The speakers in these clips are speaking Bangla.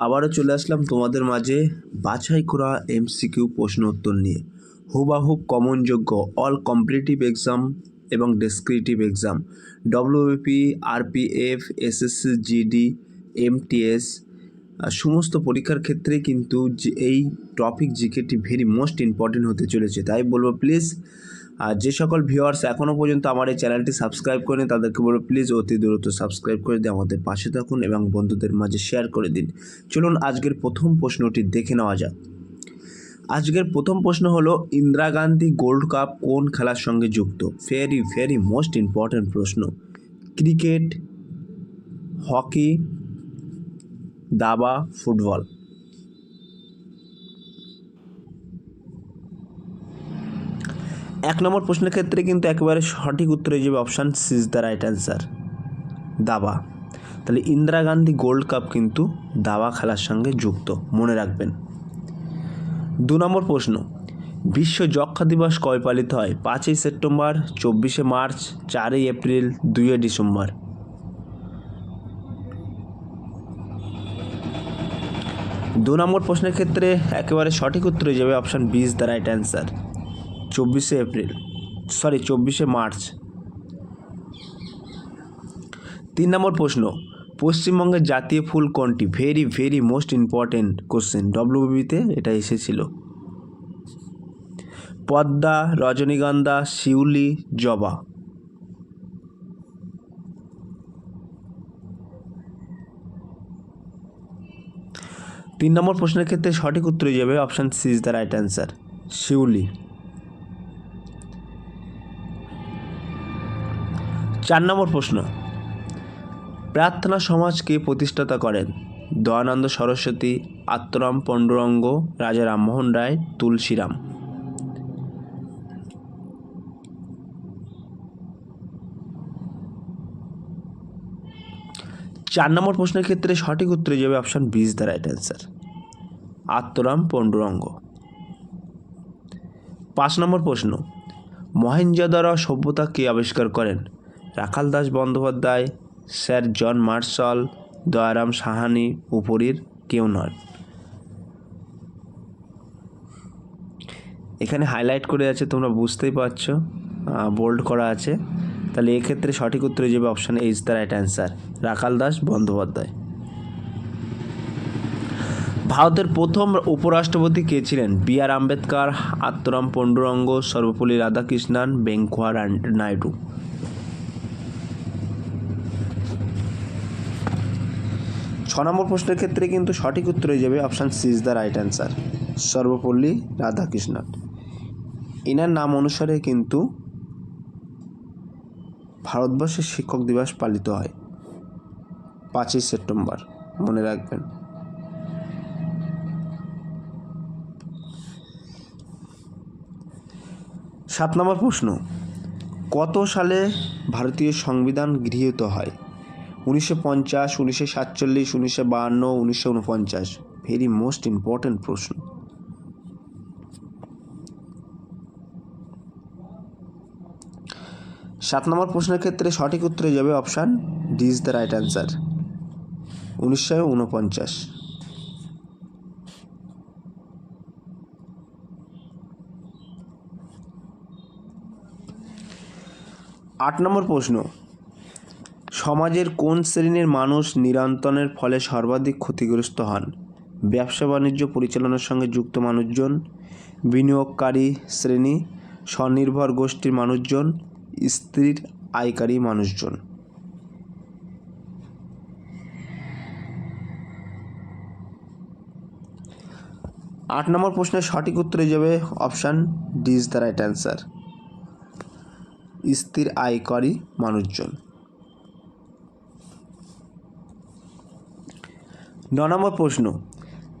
আবারও চলে আসলাম তোমাদের মাঝে বাছাই করা এমসিকিউ প্রশ্ন উত্তর নিয়ে। হুবাহুব কমনযোগ্য অল কম্পিটিটিভ এক্সাম এবং descriptive exam WP RPF SSC GD MTS সমস্ত পরীক্ষার ক্ষেত্রে কিন্তু এই টপিক জিকেটি ভেরি মোস্ট ইম্পর্টেন্ট হতে চলেছে। তাই বলব প্লিজ আর যে সকল ভিউয়ার্স এখনও পর্যন্ত আমার এই চ্যানেলটি সাবস্ক্রাইব করেন, তাদেরকে বলব প্লিজ অতি দ্রুত সাবস্ক্রাইব করে দিয়ে আমাদের পাশে থাকুন এবং বন্ধুদের মাঝে শেয়ার করে দিন। চলুন আজকের প্রথম প্রশ্নটি দেখে নেওয়া যাক। আজকের প্রথম প্রশ্ন হলো, ইন্দিরা গান্ধী গোল্ড কাপ কোন খেলার সঙ্গে যুক্ত? ভেরি ভেরি মোস্ট ইম্পর্ট্যান্ট প্রশ্ন। ক্রিকেট, হকি, দাবা, ফুটবল। এক নম্বর প্রশ্নের ক্ষেত্রে কিন্তু একেবারে সঠিক উত্তর হয়ে যাবে option C is the right answer দাবা। তাহলে ইন্দিরা গান্ধী গোল্ড কাপ কিন্তু দাবা খেলার সঙ্গে যুক্ত, মনে রাখবেন। দু নম্বর প্রশ্ন, বিশ্ব যক্ষা দিবস কবে পালিত হয়? পাঁচই সেপ্টেম্বর, চব্বিশে মার্চ, চারই এপ্রিল, দুইয়ে ডিসেম্বর। দু নম্বর প্রশ্নের ক্ষেত্রে একেবারে সঠিক উত্তর হয়ে যাবে option B is the right answer চব্বিশে এপ্রিল সরি চব্বিশে মার্চ। তিন নম্বর প্রশ্ন, পশ্চিমবঙ্গের জাতীয় ফুল কোনটি? Very very most important question ডব্লিউবিতে এটা এসেছিল। পদ্মা, রজনীগন্ধা, শিউলি, জবা। তিন নম্বর প্রশ্নের ক্ষেত্রে সঠিক উত্তর যাবে option C is the right answer শিউলি। নম্বর প্রশ্ন। প্রার্থনা সমাজকে প্রতিষ্ঠাতা করেন দয়ানন্দ সরস্বতী, আত্মরাম পণ্ডরঙ্গ, রাজা রামমোহন রায়, তুলসীরাম। চার নম্বর প্রশ্নের ক্ষেত্রে সঠিক উত্তর যাবে option B is the right answer Atmaram Pandurang. পাঁচ নম্বর প্রশ্ন মহেঞ্জোদারো সভ্যতা কে আবিষ্কার করেন? Rakhal Das Bandyopadhyay, sir John Marshall, Dayaram Sahni উপরীর কেউ নয় এখানে হাইলাইট করে আছে, তোমরা বুঝতেই পারছ বোল্ড করা আছে। তাহলে এক্ষেত্রে সঠিক উত্তর যাবে option is the right answer Rakhal Das Bandyopadhyay. ভারতের প্রথম উপরাষ্ট্রপতি কে ছিলেন? B R Ambedkar Atmaram Pandurang, Sarvepalli Radhakrishnan, Venkaiah Naidu. ছ নম্বর প্রশ্নের ক্ষেত্রে কিন্তু সঠিক উত্তর হয়ে যাবে option C is the right answer Sarvepalli Radhakrishnan. এনার নাম অনুসারে কিন্তু ভারতবর্ষের শিক্ষক দিবস পালিত হয় পাঁচই সেপ্টেম্বর। মনে রাখবেন। সাত নম্বর প্রশ্ন, কত সালে ভারতীয় সংবিধান গৃহীত হয়? উনিশশো পঞ্চাশ, উনিশশো সাতচল্লিশ, উনিশশো বাহান্ন, উনিশশো উনপঞ্চাশ। ভেরি মোস্ট ইম্পর্ট্যান্ট প্রশ্ন। সাত নম্বর প্রশ্নের ক্ষেত্রে সঠিক উত্তরে যাবে option D is the right answer উনিশশো উনপঞ্চাশ। আট নম্বর প্রশ্ন। সমাজের কোন শ্রেণির মানুষ নিরন্তনের ফলে সর্বাধিক ক্ষতিগ্রস্ত হন? ব্যবসা বাণিজ্য পরিচালনার সঙ্গে যুক্ত মানুষজন, বিনিয়োগকারী শ্রেণি, স্বনির্ভর গোষ্ঠীর মানুষজন, স্ত্রীর আয়কারী মানুষজন। আট নম্বর প্রশ্নের সঠিক উত্তরে যাবে option D is the right answer. স্থির আয়কারী মানুষজন। ন নম্বর প্রশ্ন,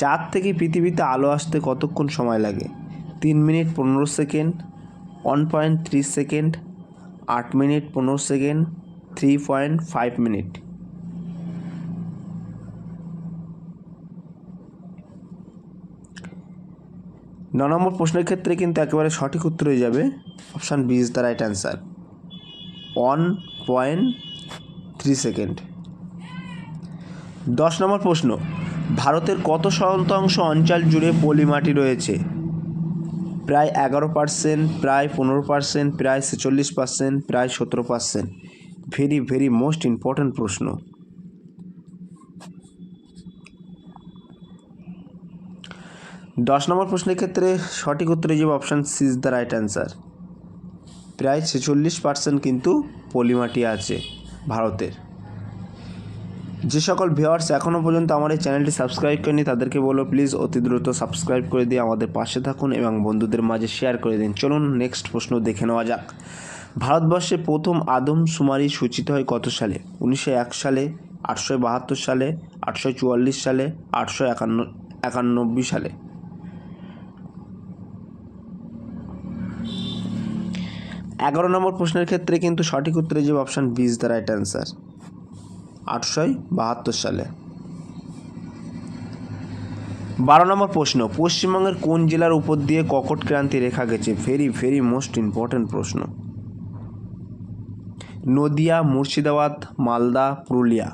চাঁদ থেকে পৃথিবীতে আলো আসতে কতক্ষণ সময় লাগে? তিন মিনিট পনেরো second, one point three second, আট মিনিট পনেরো second, three point five minute. ন নম্বর প্রশ্নের ক্ষেত্রে কিন্তু একেবারে সঠিক উত্তর হয়ে যাবে। Option B is the right answer. One point three second. দশ নম্বর প্রশ্ন, ভারতের কত শতাংশ অঞ্চল জুড়ে পলিমাটি রয়েছে? প্রায় এগারো পার্সেন্ট প্রায় পনেরো পার্সেন্ট প্রায় ছেচল্লিশ পার্সেন্ট প্রায় সতেরো percent very very most important প্রশ্ন। দশ নম্বর প্রশ্নের ক্ষেত্রে সঠিক উত্তরে যে option C is the right answer প্রায় ছেচল্লিশ পার্সেন্ট কিন্তু পলিমাটি আছে ভারতের। যে সকল ভিউয়ার্স এখনও পর্যন্ত আমার এই চ্যানেলটি সাবস্ক্রাইব করেনি তাদেরকে বলো প্লিজ অতি দ্রুত সাবস্ক্রাইব করে দিয়ে আমাদের পাশে থাকুন এবং বন্ধুদের মাঝে শেয়ার করে দিন। চলুন নেক্সট প্রশ্ন দেখে নেওয়া যাক। ভারতবর্ষে প্রথম আদমশুমারি সূচিত হয় কত সালে? উনিশশো এক সালে, আটশো বাহাত্তর সালে, আটশো চুয়াল্লিশ সালে, আটশো একান্ন, একানব্বই সালে। এগারো নম্বর প্রশ্নের ক্ষেত্রে কিন্তু সঠিক উত্তরে যে option B is the right answer আটশোই বাহাত্তর সালে। বারো নম্বর প্রশ্ন, পশ্চিমবঙ্গের কোন জেলার উপর দিয়ে ককট ক্রান্তি রেখা গেছে? ভেরি ভেরি মোস্ট ইম্পর্ট্যান্ট প্রশ্ন। নদিয়া, মুর্শিদাবাদ, মালদা, পুরুলিয়া।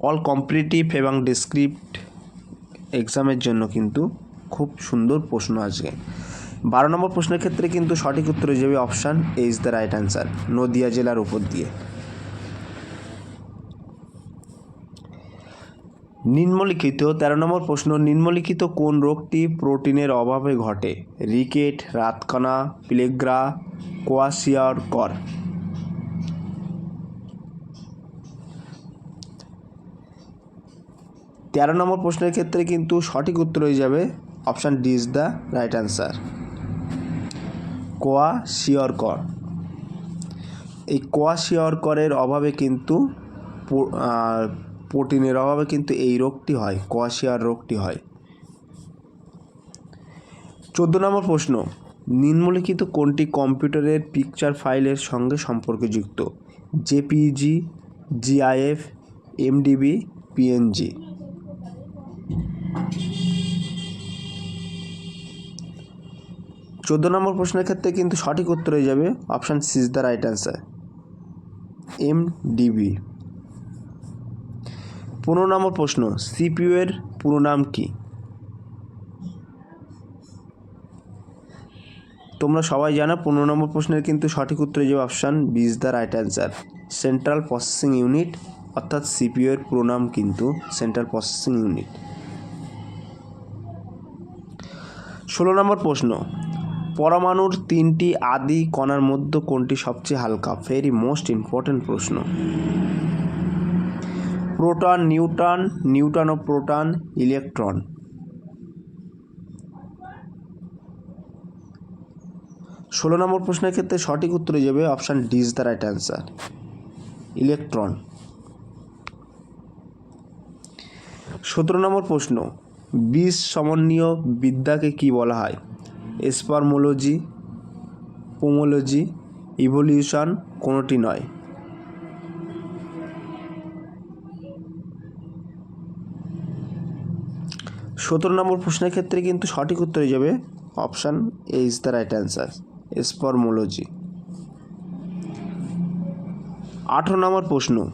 অল কম্পিটিটিভ এবং ডিসক্রিপ্ট এক্সামের জন্য কিন্তু খুব সুন্দর প্রশ্ন আজকে। বারো নম্বর প্রশ্নের ক্ষেত্রে কিন্তু সঠিক উত্তর হয়ে যাবে option A is the right answer Nadia জেলার উপর দিয়ে। নিম্নলিখিত, তেরো নম্বর প্রশ্ন, নিম্নলিখিত কোন রোগটি প্রোটিনের অভাবে ঘটে? রিকেট, রাতকানা, প্লেগ্রা কোয়াশিয়ার কর। তেরো নম্বর প্রশ্নের ক্ষেত্রে কিন্তু সঠিক উত্তর হয়ে যাবে option D is the right answer কোয়া শিয়র কর। এই কোয়া শিয়র করের অভাবে কিন্তু প্রোটিনের অভাবে কিন্তু এই রোগটি হয় কোয়াশিয়ার রোগটি হয়। চোদ্দ নম্বর প্রশ্ন, নিম্নলিখিত কোনটি কম্পিউটারের পিকচার ফাইলের সঙ্গে সম্পর্কযুক্ত? JPEG, GIF, MDB, PNG. চোদ্দ নম্বর প্রশ্নের ক্ষেত্রে কিন্তু সঠিক উত্তর হয়ে যাবে option C is the right answer M DB পনেরো নম্বর প্রশ্ন সিপিইউ এর পুরো নাম কি? তোমরা সবাই জানো পনেরো নম্বর প্রশ্নের কিন্তু সঠিক উত্তর যাবে option B is the right answer central processing unit অর্থাৎ সিপিইউ এর পুরো নাম কিন্তু সেন্ট্রাল প্রসেসিং ইউনিট ষোলো নম্বর প্রশ্ন পরমাণুর তিনটি আদি কণার মধ্যে কোনটি সবচেয়ে হালকা? ভেরি মোস্ট ইম্পর্ট্যান্ট প্রশ্ন। প্রোটন নিউটন নিউটন ও প্রোটন, ইলেকট্রন। ষোলো নম্বর প্রশ্নের ক্ষেত্রে সঠিক উত্তরে যাবে option D is the right answer. Electron. সতেরো নম্বর প্রশ্ন বিষ সমন্বীয় বিদ্যাকে কি বলা হয়? স্পারমোলজি, পোমোলজি, ইভলিউশন কোনোটি নয়। সতেরো নম্বর প্রশ্নের ক্ষেত্রে কিন্তু সঠিক উত্তর হয়ে যাবে option A is the right answer, স্পারমোলজি। আঠেরো নম্বর প্রশ্ন,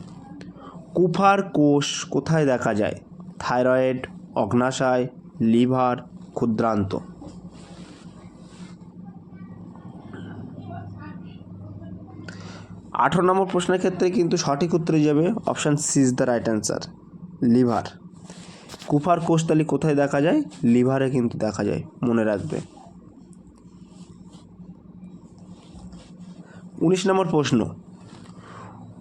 কুফার কোষ কোথায় দেখা যায়? থাইরয়েড, অগ্নাশয়, লিভার, ক্ষুদ্রান্ত। আঠেরো নম্বর প্রশ্নের ক্ষেত্রে কিন্তু সঠিক উত্তরে যাবে option C is the right answer liver Kupffer কোষতালি কোথায় দেখা যায়? লিভারে কিন্তু দেখা যায়। মনে রাখবে। উনিশ নম্বর প্রশ্ন।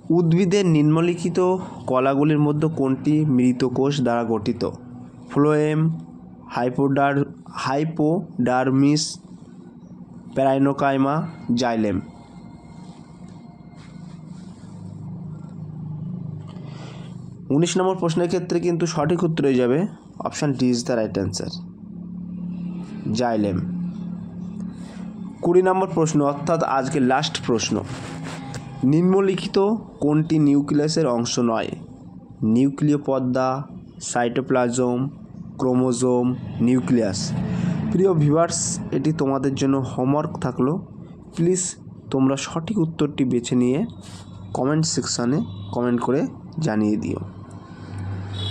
উদ্ভিদের নিম্নলিখিত কলাগুলির মধ্যে কোনটি মৃত কোষ দ্বারা গঠিত? ফ্লোয়েম হাইপোডার হাইপোডারমিস প্যারাইনোকাইমা জাইলেম উনিশ নম্বর প্রশ্নের ক্ষেত্রে কিন্তু সঠিক উত্তর হয়ে যাবে option D is the right answer. Xylem. কুড়ি নম্বর প্রশ্ন, অর্থাৎ আজকে লাস্ট প্রশ্ন। নিম্নলিখিত কোনটি নিউক্লিয়াসের অংশ নয়? নিউক্লিয় পদ্মা, সাইটোপ্লাজম, ক্রোমোজোম, নিউক্লিয়াস। প্রিয় ভিভার্স এটি তোমাদের জন্য হোমওয়ার্ক থাকল। প্লিজ তোমরা সঠিক উত্তরটি বেছে নিয়ে কমেন্ট সেকশানে কমেন্ট করে জানিয়ে দিও।